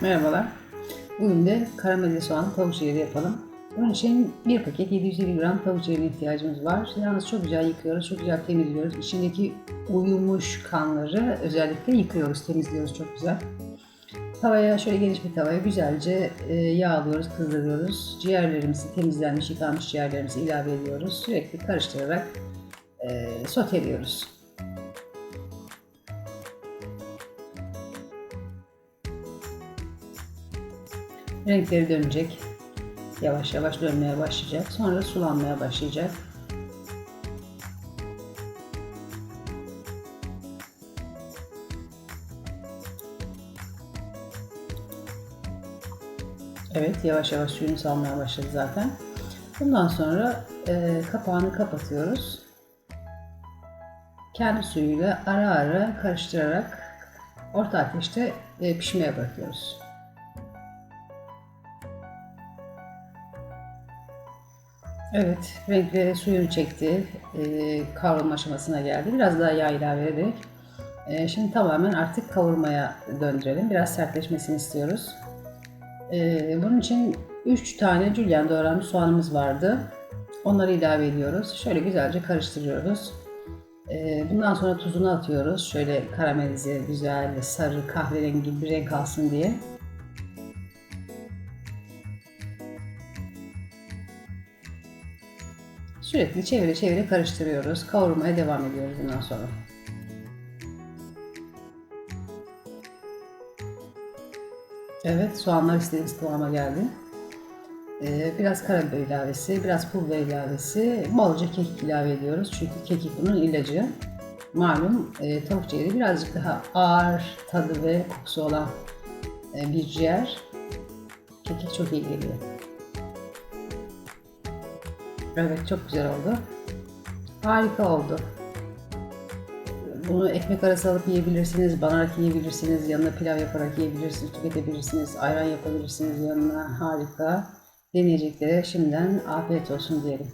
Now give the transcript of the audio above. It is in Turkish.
Merhabalar. Bugün de karamelize soğan tavuk ciğeri yapalım. Bunun için bir paket 750 gram tavuk ciğerine ihtiyacımız var. Yalnız çok güzel yıkıyoruz, çok güzel temizliyoruz. İçindeki uyumuş kanları özellikle yıkıyoruz, temizliyoruz çok güzel. Tavaya şöyle geniş bir tavaya güzelce e, yağlıyoruz, kızdırıyoruz. Ciğerlerimizi, temizlenmiş, yıkanmış ciğerlerimizi ilave ediyoruz. Sürekli karıştırarak e, soteliyoruz. Renkleri dönecek. Yavaş yavaş dönmeye başlayacak. Sonra sulanmaya başlayacak. Evet, yavaş yavaş suyunu salmaya başladı zaten. Bundan sonra e, kapağını kapatıyoruz. Kendi suyuyla ara ara karıştırarak orta ateşte e, pişmeye bırakıyoruz. Evet, renkleri suyunu çekti. E, kavrulma aşamasına geldi. Biraz daha yağ ilave ederek. E, şimdi tamamen artık kavurmaya döndürelim. Biraz sertleşmesini istiyoruz. E, bunun için 3 tane jülyen doğranmış soğanımız vardı. Onları ilave ediyoruz. Şöyle güzelce karıştırıyoruz. E, bundan sonra tuzunu atıyoruz. Şöyle karamelize, güzel, sarı, kahverengi bir renk alsın diye. Sürekli çevire çevire karıştırıyoruz. Kavurmaya devam ediyoruz bundan sonra. Evet, soğanlar istediğimiz kıvama geldi. Ee, biraz karabiber ilavesi, biraz pul biber ilavesi, bolca kekik ilave ediyoruz. Çünkü kekik bunun ilacı. Malum e, tavuk ciğeri birazcık daha ağır tadı ve kokusu olan e, bir ciğer. Kekik çok iyi geliyor. Evet çok güzel oldu. Harika oldu. Bunu ekmek arası alıp yiyebilirsiniz, banarak yiyebilirsiniz, yanına pilav yaparak yiyebilirsiniz, tüketebilirsiniz, ayran yapabilirsiniz yanına harika. Deneyeceklere şimdiden afiyet olsun diyelim.